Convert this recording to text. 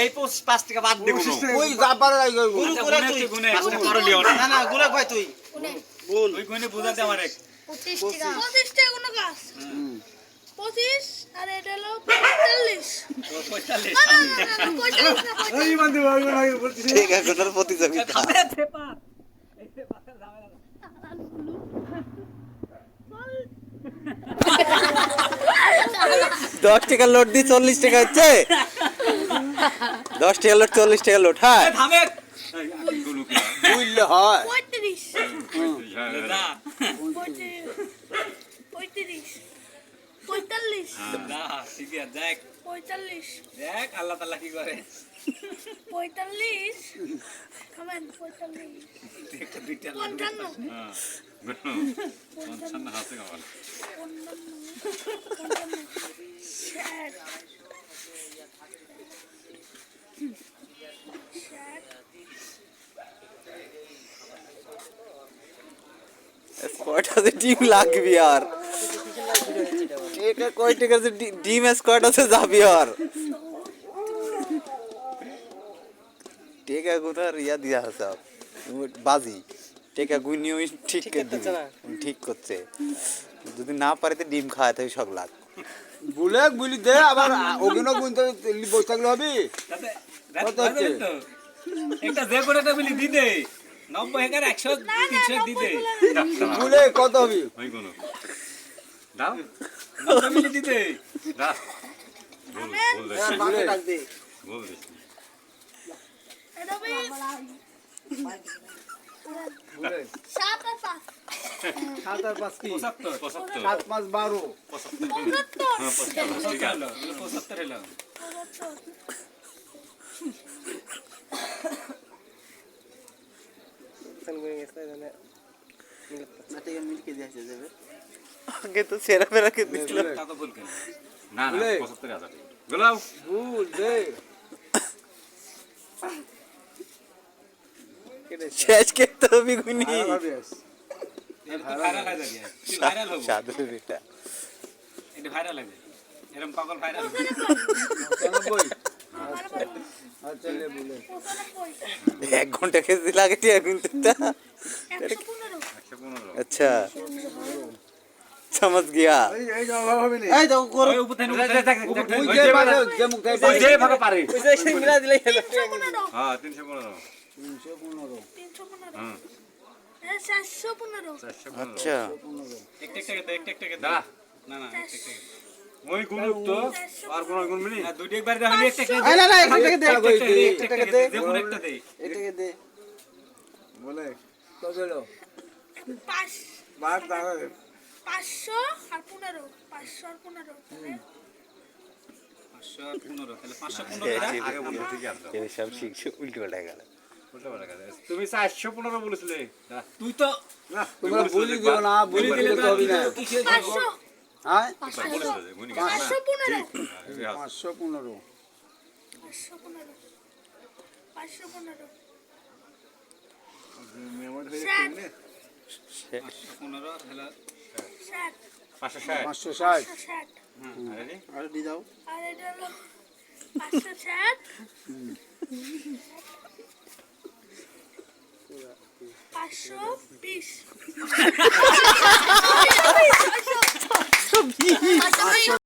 এই পঁচিশ পাঁচ টাকা বাদ দে। ওই যা পারে তাই করব। গুনে তুই। গুনে পাঁচটা কারও লিও না না না গুলে ভাই তুই? গুণ। তুই গুনে আমার। এক পঁচিশ। টাকা। পঁচিশ টাকা কোনো কাজ। পঁচিশ আর এটা হলো পঁয়তাল্লিশ। পঁয়তাল্লিশ। না, না, না, না, না, পঁয়তাল্লিশ না, পঁয়তাল্লিশ। ঠিক আছে তোর প্রতিযোগিতা। দশ টাকা লোড দি চল্লিশ টাকা হচ্ছে? দশ টাকা লোড চল্লিশ টাকা লোড হ্যাঁ। থামে বুঝলে হয়। পঁয়ত্রিশ। না পঁয়ত্রিশ পঁয়ত্রিশ পঁয়তাল্লিশ না ঠিক আছে দেখ পঁয়তাল্লিশ দেখ আল্লাহ তাআলা কি করে পঁয়তাল্লিশ থামেন পঁয়তাল্লিশ একটা দুইটা পঞ্চান্ন হ্যাঁ পঞ্চান্ন হাতে কামাল পঞ্চান্ন পঞ্চান্ন ষাট ষাট যে ডিম লাগবে আর। এটা কয় টাকা ডি- ডিম স্কোয়াড আছে যাবি আর? টেকা গুনার ইয়া দিয়া আছে বাজি। টেকা গুনি ওই ঠিক করে দিবে। ঠিক করছে। যদি না পারে তো ডিম খাওয়াতে হবে সব লাগ। বুলে বুলি দে আবার ওগুলো গুনতে বসে থাকলে হবে। কত হচ্ছে? একটা যে করে একটা বলি দি দে। নব্বই এগারো একশো তিনশো দি দে বুলে কত হবে? ওই কোনো দাও। নব্বই মিলি দি দাও। বল বল এটা হবে বুলে সাত আর পাঁচ। সাত আর পাঁচ কি? পঁচাত্তর। পঁচাত্তর। সাত পাঁচ বারো। পঁচাত্তর। পঁচাত্তর। হ্যাঁ পঁচাত্তর ঠিক আছে হলো পঁচাত্তর হলো পঁচাত্তর আগে তো সেরা ফেরা কে দিছিল তা তো ভুল কেন? না না বুলে। পঁচাত্তর হাজার গোলাও দে। শেষ করতে হবে গুনি যাবে সাধু এটা। এটা ভাইরাল হবে এরকম পাগল ভাইরাল হবে। আচ্ছা লে বুলে। এক ঘন্টা খেতে লাগে টিয়া কিন্তু তা। একশো পনেরো একশো পনেরো अच्छा समझ गया এই এই অভাব হবে না এই দেখো করো ওই উপর থেকে উপর থেকে ওই যে পারে যে মুখ থেকে ওই যে ভাগে পারে তিনশো পনেরো হ্যাঁ তিনশো পনেরো তিনশো পনেরো তিনশো পনেরো হ্যাঁ এটা চারশো পনেরো চারশো পনেরো अच्छा একটা একটা দে একটা একটা দা না না একটা একটা গুনুক তো আর কোন গুন একবার একটা না না দে দে একটা দে। দে বলে। দাও 500 আর 15 500 আর তুমি চারশো পনেরো বলেছিলে। তুই তো না তোমরা বলি দিও না বলি দিলে তো হবে না। পাঁচশো পনেরো। পাঁচশো ষাট। আরে দাও। হলো পাঁচশো ষাট। পাঁচশো বিশ। 皮，好，